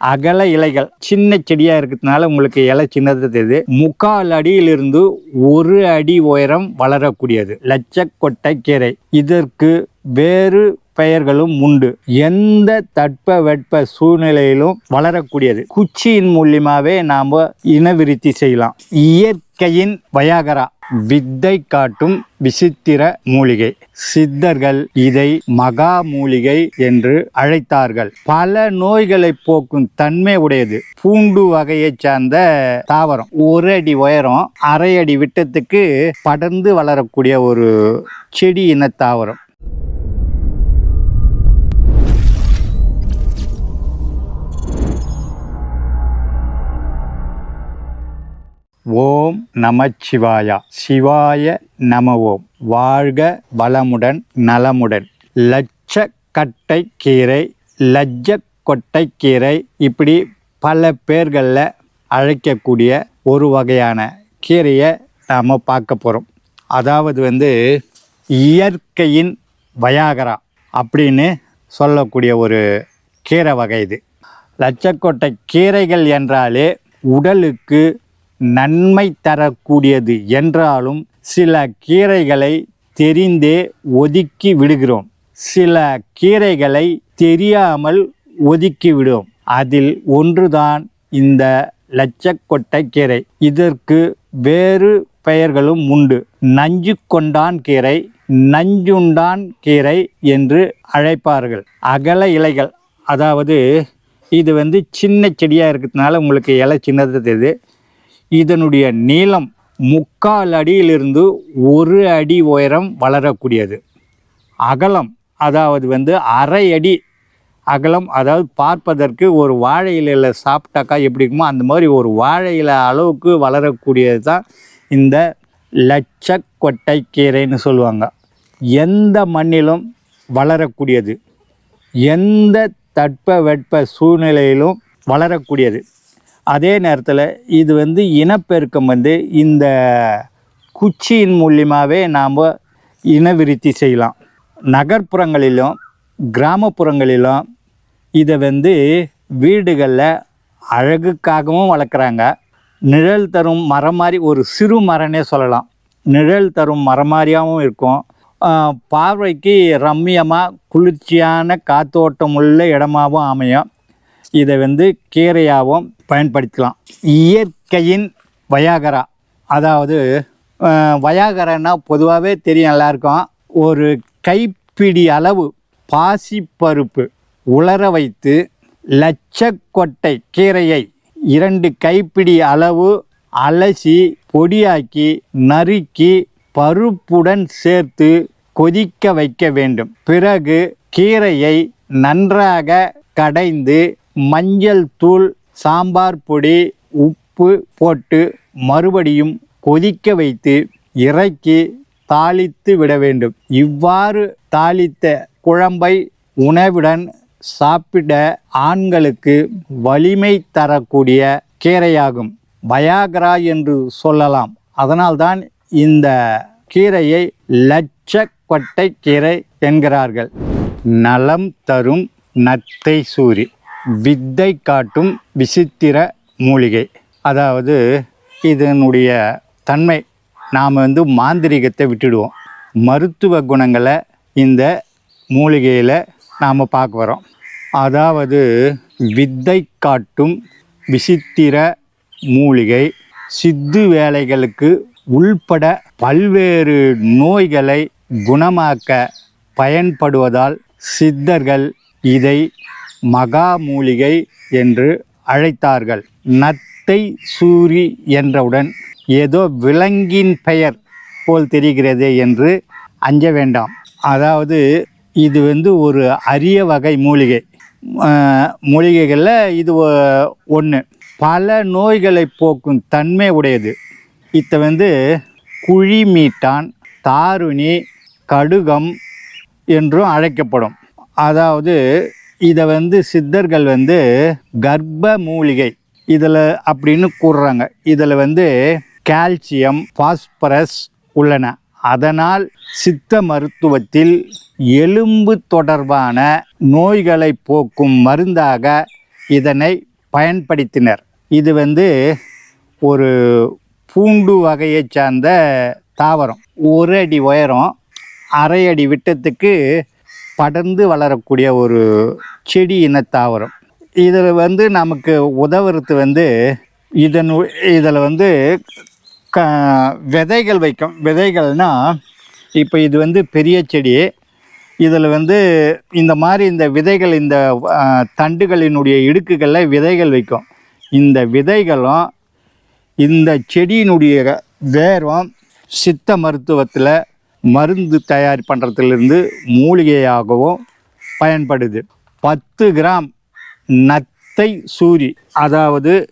அகல இலைகள் சின்ன செடியா இருக்கிறதுனால உங்களுக்கு இலை சின்னது தெரியுது. முக்கால் அடியிலிருந்து ஒரு அடி உயரம் வளரக்கூடியது. லட்சக்கொட்டை கீரை. இதற்கு வேறு பெயர்களும் உண்டு. எந்த தட்ப வெட்ப சூழ்நிலையிலும் வளரக்கூடியது. குச்சியின் மூலியமாவே நாம இனவிருத்தி செய்யலாம். இயற்கை இயற்கையின் வயாகரா. வித்தை காட்டும் விசித்திர மூலிகை. சித்தர்கள் இதை மகா மூலிகை என்று அழைத்தார்கள். பல நோய்களை போக்கும் தன்மை உடையது. பூண்டு வகையைச் சார்ந்த தாவரம். ஒரு அடி உயரம் அரை அடி விட்டத்துக்கு படர்ந்து வளரக்கூடிய ஒரு செடி இன தாவரம். ஓம் நமச்சிவாயா. சிவாய நம ஓம் வாழ்க வளமுடன் நலமுடன். லட்சக்கட்டை கீரை லஜ்ஜ கொட்டைக்கீரை இப்படி பல பேர்களில் அழைக்கக்கூடிய ஒரு வகையான கீரையை நாம் பார்க்க போகிறோம் அதாவது வந்து இயற்கையின் வயாகரா அப்படின்னு சொல்லக்கூடிய ஒரு கீரை வகை இது. லட்சக்கோட்டை கீரைகள் என்றாலே உடலுக்கு நன்மை தரக்கூடியது என்றாலும் சில கீரைகளை தெரிந்தே ஒதுக்கி விடுகிறோம். சில கீரைகளை தெரியாமல் ஒதுக்கி விடுவோம். அதில் ஒன்றுதான் இந்த லட்சக்கொட்டை கீரை. இதற்கு வேறு பெயர்களும் உண்டு. நஞ்சு கொண்டான் கீரை நஞ்சுண்டான் கீரை என்று அழைப்பார்கள். அகல இலைகள். அதாவது இது வந்து சின்ன செடியாக இருக்கிறதுனால உங்களுக்கு இலை சின்னது தெரியுது. இதனுடைய நீளம் முக்கால் அடியிலிருந்து ஒரு அடி உயரம் வளரக்கூடியது. அகலம் அதாவது வந்து அரை அடி அகலம் அதாவது பார்ப்பதற்கு ஒரு வாழை இலையில் சாப்பிட்டாக்கா எப்படி இருக்குமோ அந்த மாதிரி ஒரு வாழை இலை அளவுக்கு வளரக்கூடியது தான் இந்த லட்சக்கொட்டை கீரைன்னு சொல்லுவாங்க. எந்த மண்ணிலும் வளரக்கூடியது. எந்த தட்ப வெட்ப சூழ்நிலையிலும் வளரக்கூடியது. அதே நேரத்தில் இது வந்து இனப்பெருக்கம் வந்து இந்த குச்சியின் மூலியமாகவே நாம் இனவிருத்தி செய்யலாம். நகர்ப்புறங்களிலும் கிராமப்புறங்களிலும் இதை வந்து வீடுகளில் அழகுக்காகவும் வளர்க்குறாங்க. நிழல் தரும் மரம் மாதிரி ஒரு சிறு மரனே சொல்லலாம். நிழல் தரும் மரம் மாதிரியாகவும் இருக்கும். பார்வைக்கு ரம்மியமாக குளிர்ச்சியான காத்தோட்டம் உள்ள இடமாகவும் அமையும். இதை வந்து கீரையாகவும் பயன்படுத்தலாம் இயற்கையின் வயாகரா. அதாவது வயாகரன்னா பொதுவாகவே தெரியும் எல்லாருக்கும். ஒரு கைப்பிடி அளவு பாசிப்பருப்பு உலர வைத்து லட்சக்கொட்டை கீரையை இரண்டு கைப்பிடி அளவு அலசி பொடியாக்கி நறுக்கி பருப்புடன் சேர்த்து கொதிக்க வைக்க வேண்டும். பிறகு கீரையை நன்றாக கடைந்து மஞ்சள் தூள் சாம்பார் பொடி உப்பு போட்டு மறுபடியும் கொதிக்க வைத்து இறக்கி தாளித்து விட வேண்டும். இவ்வாறு தாளித்த குழம்பை உணவுடன் சாப்பிட ஆண்களுக்கு வலிமை தரக்கூடிய கீரையாகும். பயாகரா என்று சொல்லலாம். அதனால்தான் இந்த கீரையை லட்சக்கொட்டை கீரை என்கிறார்கள். நலம் தரும் நத்தை சூரி. வித்தை காட்டும் விசித்திர மூலிகை. அதாவது இதனுடைய தன்மை நாம் வந்து மாந்திரிகத்தை விட்டுடுவோம். மருத்துவ குணங்களை இந்த மூலிகையில் நாம் பார்க்க வரோம் அதாவது வித்தை காட்டும் விசித்திர மூலிகை சித்து வேலைகளுக்கு உள்பட பல்வேறு நோய்களை குணமாக்க பயன்படுவதால் சித்தர்கள் இதை மகா மூலிகை என்று அழைத்தார்கள். நத்தை சூரி என்றவுடன் ஏதோ விலங்கின் பெயர் போல் தெரிகிறது என்று அஞ்ச வேண்டாம். அதாவது இது வந்து ஒரு அரிய வகை மூலிகை. மூலிகைகளில் இது ஒன்று பல நோய்களை போக்கும் தன்மை உடையது. இதை வந்து குழி மீட்டான் தாருணி கடுகம் என்றும் அழைக்கப்படும். அதாவது இதை வந்து சித்தர்கள் வந்து கர்ப்ப மூலிகை இதில் அப்படின்னு கூறுறாங்க. இதில் வந்து கால்சியம் பாஸ்பரஸ் உள்ளன. அதனால் சித்த மருத்துவத்தில் எலும்பு தொடர்பான நோய்களை போக்கும் மருந்தாக இதனை பயன்படுத்தினர். இது வந்து ஒரு பூண்டு வகையை சார்ந்த தாவரம். ஒரு அடி உயரம் அரை அடி விட்டத்துக்கு படர்ந்து வளரக்கூடிய ஒரு செடி இன தாவரம் இதில் வந்து நமக்கு உதவுறது வந்து இதன் இதில் வந்து க விதைகள் வைக்கும். விதைகள்னால் இப்போ இது வந்து பெரிய செடி. இதில் வந்து இந்த மாதிரி இந்த விதைகள் இந்த தண்டுகளினுடைய இடுக்குகளில் விதைகள் வைக்கும். இந்த விதைகளும் இந்த செடியினுடைய வேரும் சித்த மருத்துவத்தில் மருந்து தயார் பண்ணுறதுலேருந்து மூலிகையாகவும் பயன்படுது. பத்து கிராம் நத்தை சூரி அதாவது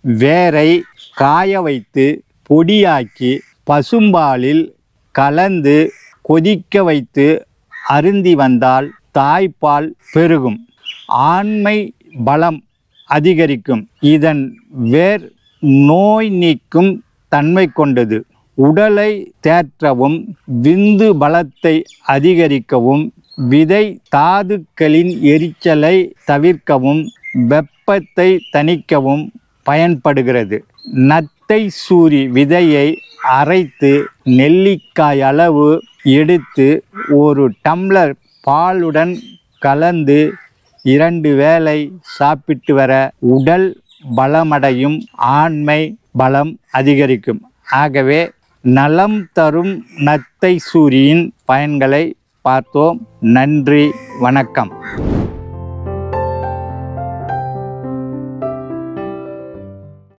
வேரை காய வைத்து பொடியாக்கி பசும்பாலில் கலந்து கொதிக்க வைத்து அருந்தி வந்தால் தாய்ப்பால் பெருகும். ஆண்மை பலம் அதிகரிக்கும். இதன் வேர் நோய் நீக்கும் தன்மை கொண்டது. உடலை தேற்றவும் விந்து பலத்தை அதிகரிக்கவும் விதை தாதுக்களின் எரிச்சலை தவிர்க்கவும் வெப்பத்தை தணிக்கவும் பயன்படுகிறது. நத்தை சூரி விதையை அரைத்து நெல்லிக்காய் அளவு எடுத்து ஒரு டம்ளர் பாலுடன் கலந்து இரண்டு வேளை சாப்பிட்டு வர உடல் பலமடையும் ஆண்மை பலம் அதிகரிக்கும். ஆகவே நலம் தரும் நத்தை சூரியின் பயன்களை பார்த்தோம். நன்றி வணக்கம்.